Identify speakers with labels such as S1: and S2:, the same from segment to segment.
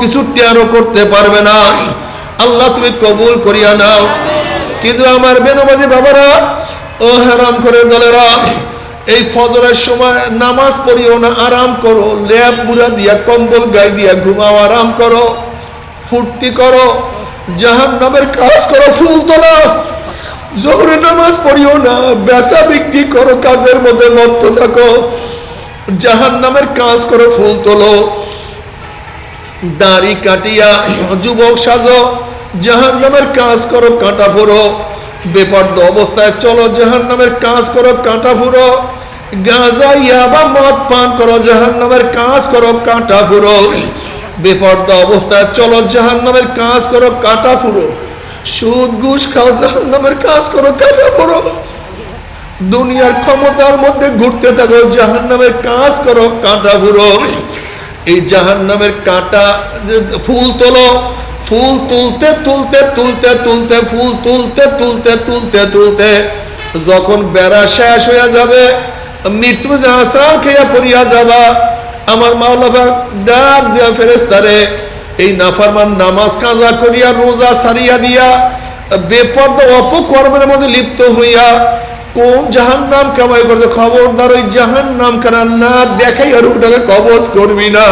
S1: কিছু টেরো করতে পারবে না। আল্লাহ তুমি কবুল করিয়া নাও। কিন্তু আমার বেনবাজি বাবারা, ও হারাম করে দলেরা, এই ফজরের সময় নামাজ পড়িও না, আরাম করো ল্যাব বুড়া দিয়া, কম্বল গায়ে দিয়া ঘুমাও, আরাম করো, ফুর্তি করো জাহান নামের কাজ করো, ফুল তোলা। জোহরে নামাজ পড়িও না, বেচা বিক্রি করো, কাজের মধ্যে মত্ত থাকো জাহান নামের কাজ করো, ফুল তোলো। দাড়ি কাটিয়া যুবক সাজো জাহান নামের কাজ করো, কাঁটা ফুরো বেপর্দ অবস্থায় চলো জাহান নামের কাজ করো, কাঁটা ফুরো গাঁজা ইয়াবা মদ পান করো জাহান নামের কাজ করো, কাঁটা ফুরো বেপর্দ অবস্থায় চলো জাহান নামের কাজ করো, কাঁটা ফুরো সুদ ঘুষ খাও জাহান নামের কাজ করো, কাঁটা ফুরো দুনিয়ার ক্ষমতার মধ্যে ঘুরতে থাকো জাহান নামের কাজ করো, কাঁটা ফুরো এই জাহান নামের কাঁটা ফুল তোলো। ফুল তুলতে তুলতে তুলতে তুলতে, ফুল তুলতে তুলতে তুলতে তুলতে। যখন বেড়া শেষ হইয়া যাবে, মৃত্যু আসার খেয়া পড়িয়া যাবা। আমার মাওলাবা ডাক দিয়া ফেরেস্তারে এই নাফারমান নামাজ কাজা করিয়া, রোজা সারিয়া দিয়া, বেপর্দ অপকর্মের মধ্যে লিপ্ত হইয়া কোন জাহান নাম কামাই করছে? খবরদার ওই জাহান নাম কানা না দেখাই আর ওটাকে কবজ করবি না।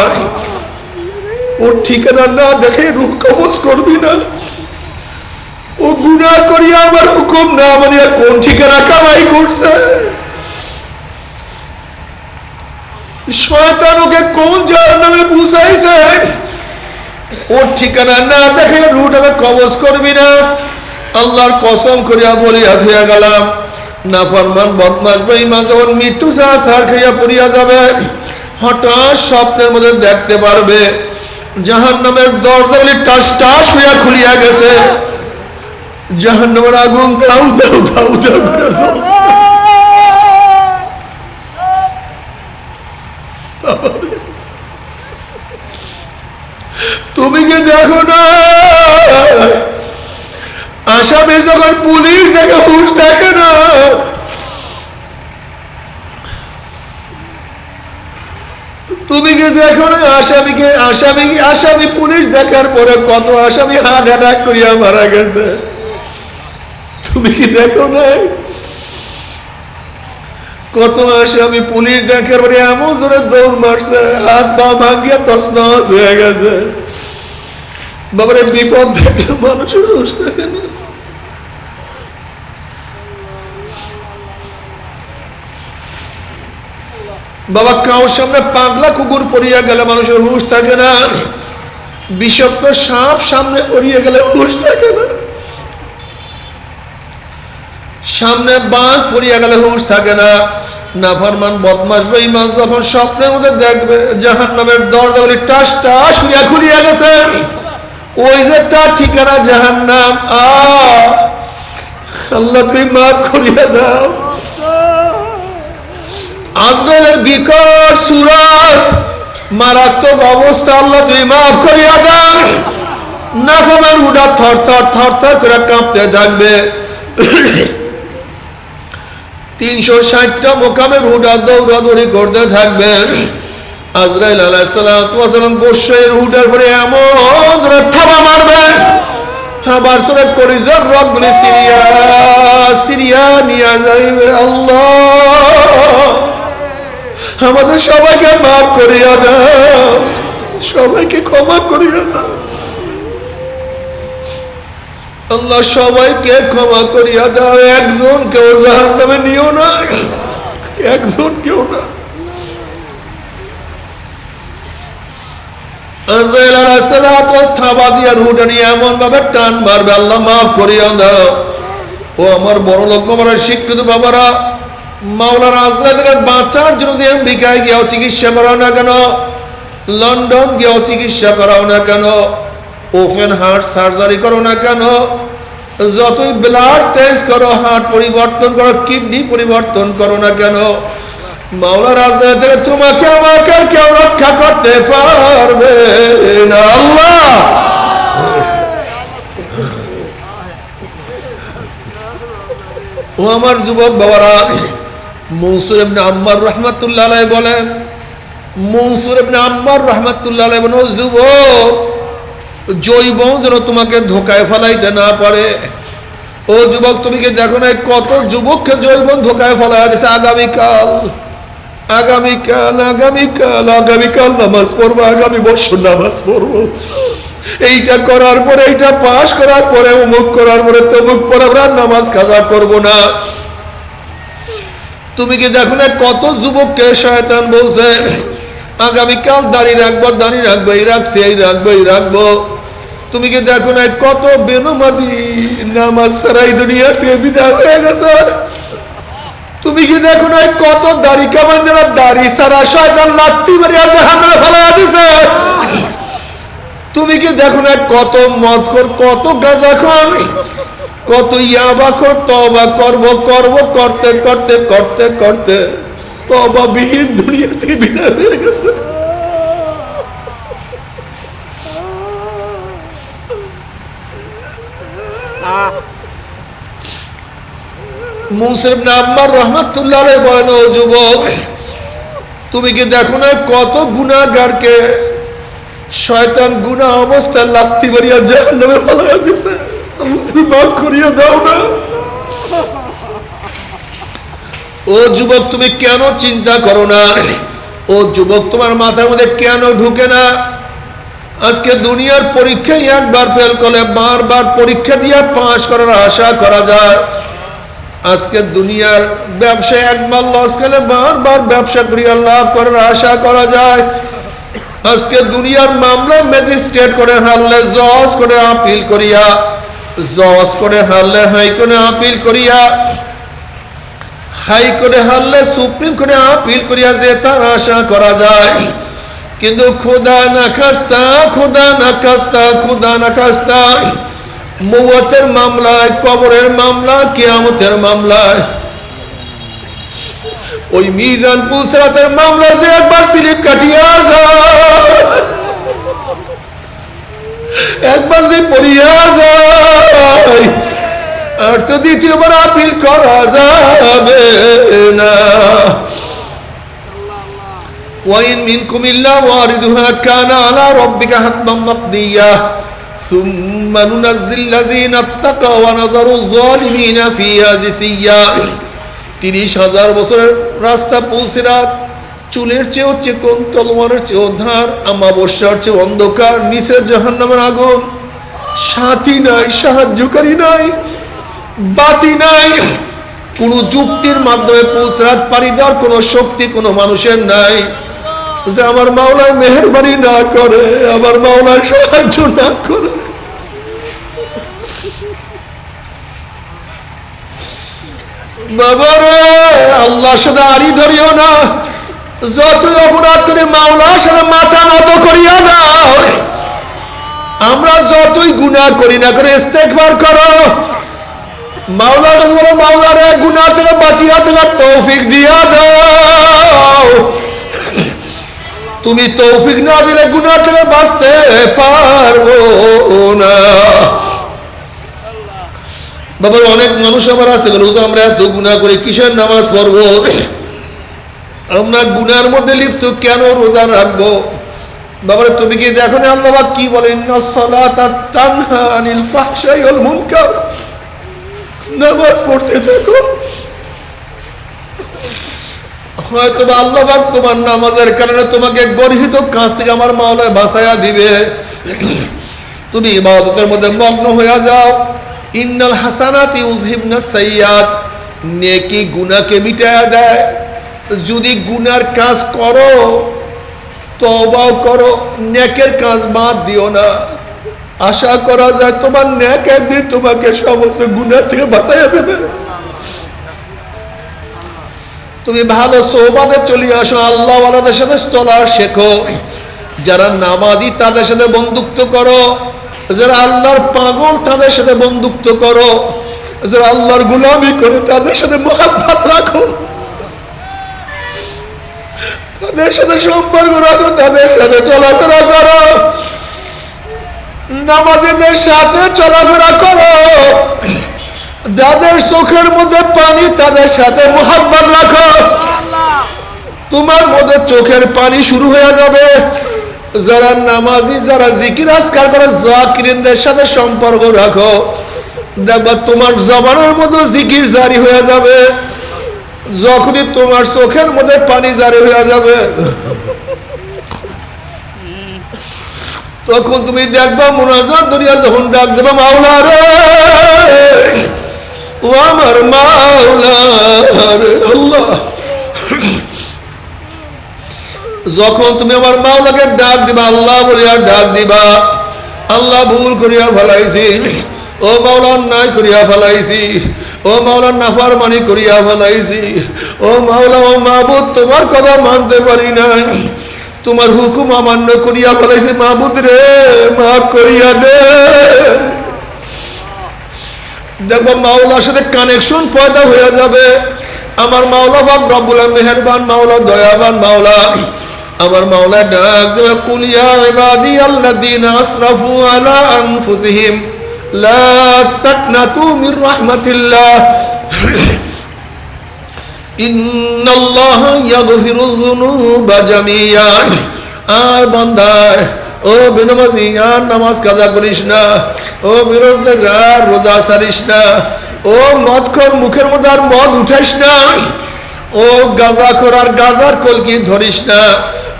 S1: ওর ঠিকানা না দেখে রুহ কবজ করবি না। ও গুণা করিয়া আমার হুকুম না মানে কোন ঠিকানা কামাই করছে? শয়তান ওকে কোন জাহান নামে বুঝাইছে? ওর ঠিকানা না দেখে রুটাকে কবজ করবি না। আল্লাহর কসম করিয়া বলিয়া ধুয়া গেলাম। না ফরমান বদমাস বেঈমান যখন মৃত্যু ছাড়া সার খাইয়া পড়িয়া যাবে, হঠাৎ স্বপ্নের মধ্যে দেখতে পারবে জাহান নামের দরজাগুলি টাস টাস খুলিয়া গেছে। জাহান নামের আগুন দাউ দাউ দাউ দাউ করে তুমি কি দেখো না আসামি যখন পুলিশ দেখে হুশ দেখে না, তুমি কি দেখো না আসামিকে, আসামি আসামি পুলিশ দেখার পরে কত আসামি হার্ট অ্যাটাক করিয়া মারা গেছে? তুমি কি দেখো না কত আসামি পুলিশ দেখার পরে এমন জোরে দৌড় মারছে, হাত পা ভাঙ্গিয়া তসনস হয়ে গেছে। বাবারে, বিপদ দেখলে মানুষের হুশ থাকে না। বাবা, কাউর সামনে পাগলা কুকুর পড়িয়া গেলে মানুষের হুশ থাকে না। বিষাক্ত সাপ সামনে পড়িয়া গেলে হুশ থাকে না। সামনে বাঘ পড়িয়া গেলে হুশ থাকে না। নাফরমান বদমাস বেঈমান, যখন স্বপ্নের মধ্যে দেখবে জাহান নামের দরজাগুলি টাস টাস করিয়া খুলিয়া গেছে। ওই যে তার ঠিকানা জাহান নাম আল্লাহ তুই মাফ করিয়া দাও। আজরাইলের বিকট সুরত, মারাত্মক অবস্থা আল্লাহ তুই মাফ করিয়া দাও। নাফরমান উডা থর থর থর থর করে কাঁপতে থাকবে। তিনশো ষাটটা মোকামের হুডা দৌড়াদৌড়ি করতে থাকবে। আজরাইল আলাইসালাম গোস্বের হুডার পরে এমন থাবা মারবে। থাবার সরে করিজার রবগুলি সিরিয়া সিরিয়া নিয়ে যাইবে আল্লাহ। আমাদের সবাইকে মাফ করিয়া দাও। সবাইকে ক্ষমা করিয়া দাও। আল্লাহ সবাইকে ক্ষমা করিয়া দাও। একজন কেউ জাহান নামে নিও না। একজন কেউ না। থাবা এমন ভাবে টান মারবে, আল্লাহ মাফ দাও। ও আমার বড় লোক বাবারা শিক্ষিত বাবারা মাওলার আজরা থেকে বাঁচার জন্য যদি আমেরিকায় গিয়েও চিকিৎসা করাও না কেন, লন্ডন গিয়েও চিকিৎসা করাও না কেন, ওপেন হার্ট সার্জারি করো না কেন, যতই ব্লাড চেঞ্জ করো, হার্ট পরিবর্তন করো, কিডনি পরিবর্তন করো না কেন মাওলা রাজা থেকে তোমাকে আমাকে কেউ রক্ষা করতে পারবে না। আল্লাহ! ও আমার যুবক বাবারা মনসুর ইবনে আম্মার রহমাতুল্লাহ বলেন, মনসুর ইবনে আম্মার রহমাতুল্লাহ বলেন, ও যুবক জৈব যেন তোমাকে ধোকায় ফেলাইতে না পারে। ও যুবক, তুমি কি দেখো না কত যুবককে জৈব ধোকায় ফেলা দিছে আগামীকাল আগামীকাল আগামীকাল আগামীকাল নামাজ পড়ব, আগামী বছর নামাজ পড়ব। এইটা করার পরে, এইটা পাশ করার পরে, অমুক করার পরে, তমুক পরে আমরা নামাজ কাজা করব না। তুমি কি দেখো না কত যুবককে শয়তান বলছে? আগামীকাল দাঁড়িয়ে রাখব দাঁড়িয়ে রাখব, এই রাখছি, এই রাখব এই রাখব। তুমি কি দেখো না কত বেনমাজি নামাজ সারাই দুনিয়া থেকে বিদায় হয়ে গেছে? তুমি কি দেখো না কত দাড়ি কামান্ডারা দাড়ি সারা শয়তান লাত্তি মারিয়া জাহান্নামে ফেলা দিছে? তুমি কি দেখো না কত মদ খোর কত গাঁজা খান কত ইয়াবা খোর তবা করব করব, করতে করতে করতে করতে। তবা বিহীন দুনিয়া থেকে বিদায় হয়ে গেছে। মুসলিম নাম্বার রহমতুল্লাহ বলেন ও যুবক, তুমি কি দেখো না কত গুণাগারকে শয়তান গুনা অবস্থায় লাত্তি মারিয়া জাহান্নামে ফেলাইয়া দিছে। আল্লাহ তুমি মাফ করিয়া দাও না। ও যুবক, তুমি কেন চিন্তা করো না? ও যুবক, তোমার মাথার মধ্যে কেন ঢুকে না? আজকে দুনিয়ার পরীক্ষায় একবার ফেল করলে, বারবার পরীক্ষা দিয়ে পাশ করার আশা করা যায়। আজকে দুনিয়ার ব্যবসায় একবার লস গেলে বারবার ব্যবসা করিয়া লাভ করার আশা করা যায়। আজকে দুনিয়ার মামলা ম্যাজিস্ট্রেট করে হারলে, জজ করে আপিল করিয়া, জজ করে হারলে হাইকোর্টে আপিল করিয়া হাইকোর্টে হারলে, সুপ্রিম কোর্টে আপিল করিয়া যে তার আশা করা যায়। কিন্তু খুদা না খাস্তা, খুদা না খাস্তা, খুদা না খাস্তা, মৌতের মামলায়, কবরের মামলা কিয়ামতের মামলায় ওই মিজান পুলসরাতের মামলা যে একবার স্লিপ কাটিয়া যায় একবার যদি পড়িয়া যায় আর তো দ্বিতীয়বার আপিল করা যাবে না وإن منكم إلا واردها كان على ربك حتما مقضيا ثم ننزل الذين اتقوا ونذر الظالمين فيها جثيا তিরিশ হাজার বছরের রাস্তা পৌঁছিরাত চুলের চেয়েও চেকন তলোয়ারের চেয়েও ধার আমাবস্যার চেয়ে অন্ধকার, নিচে জাহান্নামের আগুন। সাথী নাই, সাহায্যকারী নাই, বাতি নাই। কোন যুক্তির মাধ্যমে পৌঁছাত পারি দেওয়ার কোনো শক্তি কোনো মানুষের নাই। আমার মাওলায় মেহরবানি না করে, আমার মাওলায় সাহায্য না করে। বাবারে আল্লাহর সাথে আড়ি ধরিও না। যতই অপরাধ করে, মাওলার সাথে মাথা নত করিয়া দাও আমরা যতই গুণা করি না করে ইস্তেকবার করো। মাওলার কাছে বলো, মাওলার এক গুনার থেকে বাঁচিয়া থেকে তৌফিক দিয়া দাও। তুমি তৌফিক না দিলে গুনার থেকে বাঁচতে পারব না। বাবার অনেক মানুষ আবার আছে বলে "হুজুর, আমরা এত গুণা করে কিসের নামাজ পড়ব? আমরা গুনার মধ্যে লিপ্ত কেন রোজা রাখব? বাবারে তুমি কি দেখো না আল্লাহ কি বলে নামাজ পড়তে থাকো হয়তো বা আল্লাহবাক তোমার নামাজের কারণে তোমাকে গর্হিত কাজ থেকে আমার মাওলায় বাঁচাইয়া দিবে। তুমি ইবাদতের মধ্যে মগ্ন হইয়া যাও। ইন্নাল হাসানাতি উজহিবনা সাইয়াত নেকি গুনাহকে মিটায়া দেয়। যদি গুনার কাজ করো তবাও করো, নেকের কাজ বাদ দিও না। আশা করা যায় তোমার ন্যাক একদিন তোমাকে সমস্ত গুনার থেকে বাঁচাইয়া দেবে। তুমি ভালো সৌবাদে চলে আসো আল্লাহ সাথে চলা শেখো। যারা নামাজি তাদের সাথে বন্ধুত্ব করো। যারা আল্লাহর পাগল, তাদের সাথে বন্ধুত্ব করো। যারা আল্লাহর গুলামি করে, তাদের সাথে মহাব্বত রাখো। তাদের সাথে সম্পর্ক রাখো, তাদের সাথে চলাফেরা করো। নামাজিদের সাথে চলাফেরা করো। যাদের চোখের মধ্যে পানি, তাদের সাথে মোহাম্মত রাখো। তোমার মধ্যে চোখের পানি শুরু হয়ে যাবে। যারা নামাজি, যারা জিকির আজকার করে, জাকিরিনদের সাথে সম্পর্ক রাখো। দেখবা তোমার জবানের মধ্যে জিকির জারি হয়ে যাবে। যখনই তোমার চোখের মধ্যে পানি জারি হয়ে যাবে। তখন তুমি দেখবা মোনাজাত দরিয়া যখন ডাক দেবা, মাওলা রে, ও আমার মাওলা রে, আল্লাহ। যখন তুমি আমার মাওলাকে ডাক দিবা, আল্লাহ বলিয়া ডাক দিবা, আল্লাহ ভুল করিয়া ফেলাইছি, ও মাওলা অন্যায় করিয়া ফেলাইছি, ও মাওলা নাফার মানি করিয়া ফেলাইছি, ও মাওলা ও মাহবুদ তোমার কথা মানতে পারি নাই। তোমার হুকুম অমান্য করিয়া ফেলাইছি মাহবুদ রে, মাফ করিয়া দে। দেখো মাওলার সাথে কানেকশন পয়দা হয়ে যাবে। আমার মাওলা বাপ রব্বুল মেহেরবান মাওলা, দয়াবান মাওলা। আমার মাওলা ডাক দেবে কুলিয়া ইবাদি আল্লাযীনা আসরাফু আলা আনফুসিহিম, লা তাকনাতু মির রাহমাতিল্লাহ। যুনুবা জামিয়ান আয় বান্দায় ও বেনমাজি, আর নামাজ কাজা করিস না, ও বিরোজদের আর রোজা সারিস না, ও মদ খোর মুখের মধ্যে আর মদ উঠাইস না, ও গাজা খোর আর গাজার কলকি ধরিস না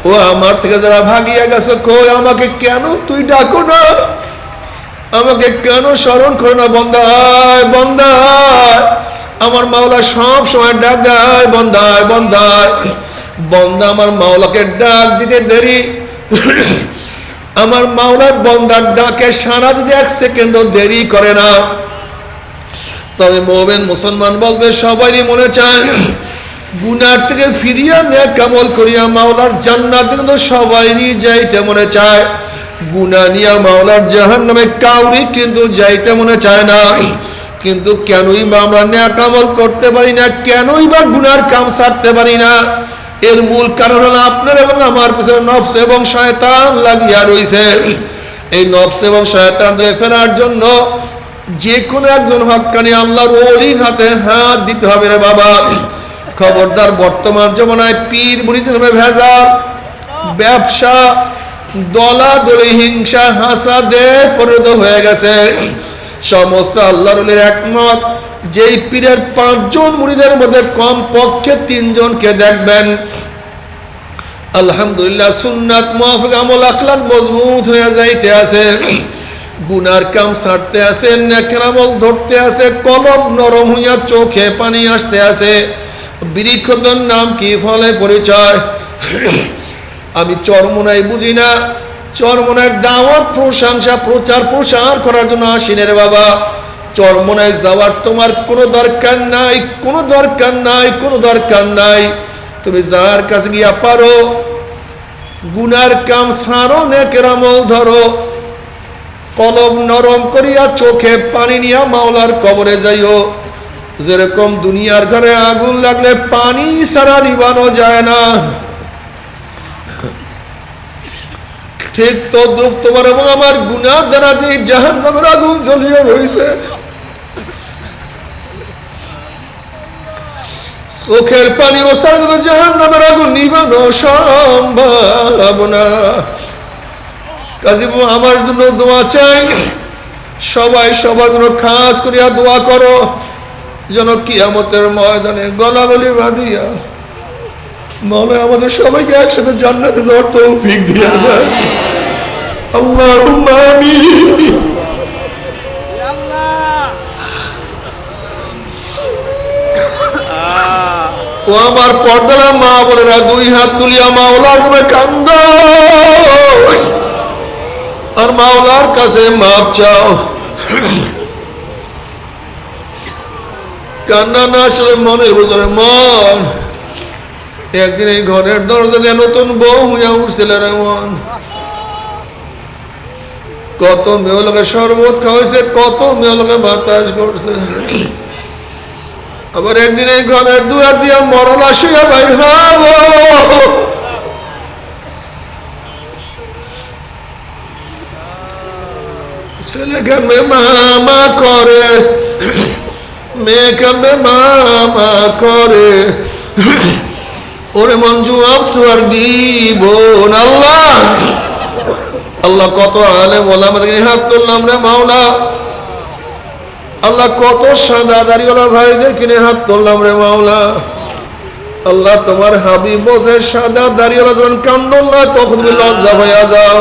S1: ও আমার থেকে যারা ভাগিয়া গেছে, কই আমাকে কেন তুই ডাকো না? আমাকে কেন স্মরণ করো না, বন্দায় বন্দায়। আমার মাওলা সব সময় ডাক দেয়, বন্দায় বন্দায়। বন্দা আমার মাওলাকে ডাক দিতে দেরি। আমার মাওলার বন্দার ডাকে সারা দিতে এক সেকেন্ডও দেরি করে না। তবে মোমেন মুসলমান বলতে সবারই মনে চায় গুনার থেকে ফিরিয়া নে কামল করিয়া মাওলার জান্নাত কিন্তু সবাইরই যাইতে মনে চায়। গুনা নিয়া মাওলার জাহান নামে কাউরি কিন্তু যাইতে মনে চায় না। কিন্তু কেনই বা আমরা ন্যাকামল করতে পারি না, কেনই বা গুনার কাম সারতে পারি না। এর মূল কারণ হলো আপনার এবং আমার পিছনে নফস এবং শয়তান লাগিয়া রইছে। এই নফস এবং শয়তান থেকে ফেরার জন্য যে কোনো একজন হক্কানি আল্লাহর ওলির হাতে হাত দিতে হবে রে বাবা। খবরদার বর্তমান জমানায় পীর মুড়িতে নামে ভেজাল। ব্যবসা দলা দলি হিংসা হাসাদে পরিণত হয়ে গেছে। সমস্ত আল্লাহর ওলির একমত, যেই পীরের পাঁচজন মুড়িদের মধ্যে কম পক্ষে তিনজনকে দেখবেন। আলহামদুলিল্লাহ সুন্নাত মুআফিক আমল, আখলাক মজবুত হয়ে যাইতে আছে। গুনার কাম ছাড়তে আছে, নেকের আমল ধরতে আছে, কলব নরম হইয়া চোখে পানি আসতে আছে। বৃক্ষদন নাম কি ফলে পরিচয়? আমি চরমনাই বুঝি না। চরমনার দাওয়াত, প্রশংসা, প্রচার, প্রসার করার জন্য আসিনে রে বাবা। চরমনায় যাওয়ার তোমার কোনো দরকার নাই, কোনো দরকার নাই, কোনো দরকার নাই। তুমি যার কাছে গিয়া পারো, গুনার কাম সারো নেকের আমল ধরো। কলম নরম করিয়া চোখে পানি নিয়া মাওলার কবরে যাইও। যেরকম দুনিয়ার ঘরে আগুন লাগলে পানি সারা নিবানো যায় না। ঠিক তো দুঃখ তোমার এবং আমার গুনার দ্বারা যে জাহান নামের আগুন জ্বলিয়ে রয়েছে চোখের পানি ও সারা জাহান নামের আগুন নিবানো সম্ভব না। কাজী আমার জন্য দোয়া চাই। সবাই সবার জন্য খাস করিয়া দোয়া করো। যেন কিয়ামতের ময়দানে গলাগলি বাঁধিয়া মনে আমাদের সবাইকে একসাথে জান্নাতে যাওয়ার তৌফিক দিয়ে দেয় ও আমার পর্দারা মা বোনেরা দুই হাত তুলিয়া মাওলার নামে কান্দ। আর মাওলার কাছে মাপ চাও। কান্না না আসলে মনের ভিতরে মন। একদিন এই ঘরের দরজা দিয়ে নতুন বউ হইয়া উঠছিল মন। কত মেয়েলোকে শরবত খাওয়াইছে, কত মেয়েলোকে বাতাস করছে। আবার একদিন এই ঘরের দুয়ার দিয়া মরণ আসিয়া বাইর হব। ছেলে মামা করে? মেয়ে কেমনে মামা করে। ওরে মঞ্জু আপ তো আর দিব আল্লাহ। আল্লাহ কত আলে মোলামাদের হাত তুললাম রে মাওলা। আল্লাহ কত সাদা দাড়িওয়ালা ভাইদের কিনে হাত তুললাম রে মাওলা। আল্লাহ তোমার হাবিব বসে সাদা দাড়িওয়ালা যখন কান্দন না তখন তুমি লজ্জা হইয়া যাও।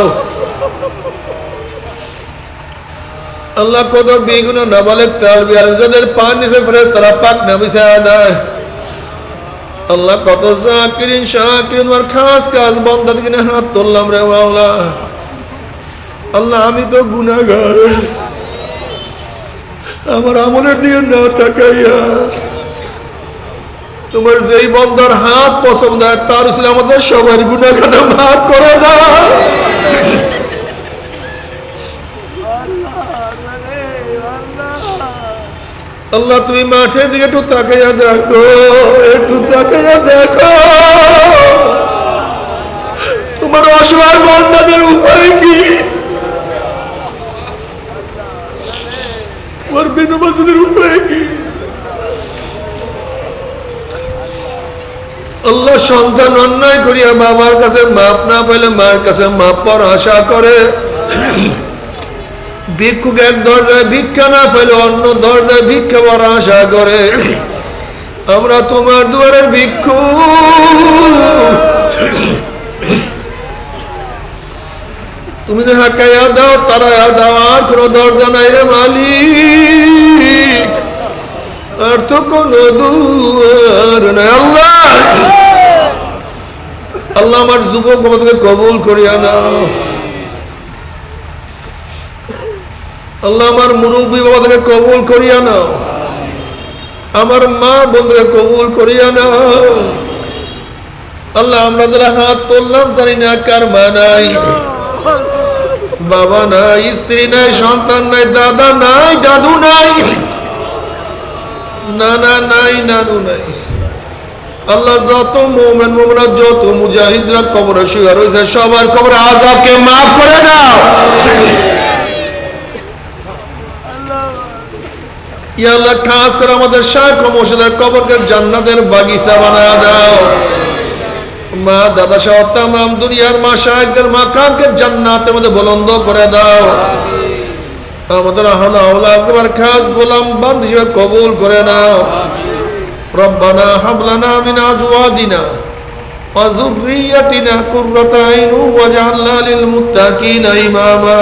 S1: আল্লাহ কত বেগুন নাবালেক বিয়ার যাদের পান নিচে ফ্রেশ তারা পাক নামিছে দেয় আল্লাহ কত জাকিরিন, শাকিরিন তোমার খাস কাজ বন্ধ কিনে হাত তুললাম রে মাওলা। আল্লাহ, আমি তো গুনাগার আমার আমলের দিকে না তাকাইয়া। তোমার যেই বন্দার হাত পছন্দ হয়, তার ছিল আমাদের সবার গুণা কথা মাফ করে দাও। আল্লাহ, তুমি মাঠের দিকে একটু তাকাইয়া দেখো, একটু তাকাইয়া দেখো। তোমার অসহায় বন্দাদের উপায় কি? তোমার বিনু মাসুদের উপায় কি? আল্লাহ সন্তান অন্যায় করিয়া বাবার কাছে মাপ না পেলে মার কাছে মাপ পর আশা করে। ভিক্ষুক এক দরজায় ভিক্ষা না পেলে অন্য দরজায় ভিক্ষা পর আশা করে। আমরা তোমার দুয়ারের ভিক্ষু। তুমি যে হাকাইয়া দাও তারা দাও, আর কোনো দরজা নাই রে মালিক। আর তো কোনো আল্লাহ। আল্লাহ আমার যুবক বাবাকে কবুল করিয়া নাও। আল্লাহ আমার মুরব্বী বাবাকে কবুল করিয়া নাও। আমার মা বন্ধুকে কবুল করিয়া নাও। আল্লাহ আমরা যারা হাত তুললাম, জানি না কার মা নাই, বাবা নাই, স্ত্রী নাই, সন্তান নাই, দাদা নাই, দাদু নাই, নানা নাই, নানু নাই। আল্লাহ যত মোমেন মোমরা যত মুজাহিদরা কবরে শুয়ে রয়েছে, সবার কবরে আজাবকে মাফ করে দাও। ইয়া আল্লাহ খাস করে আমাদের শাহ মসজিদের কবরকে জান্নাতের বাগিচা বানায় দাও মা দাদা সহ তাম দুনিয়ার মা শাহেকদের মাকামকে জান্নাতের মধ্যে বলন্দ করে দাও আমাদের আহলা আওলা তোমার খাস গোলাম বান্ধ হিসেবে কবুল করে নাও ربنا هب لنا من ازواجنا وذريتنا قرة عين واجعلنا للمتقين اماما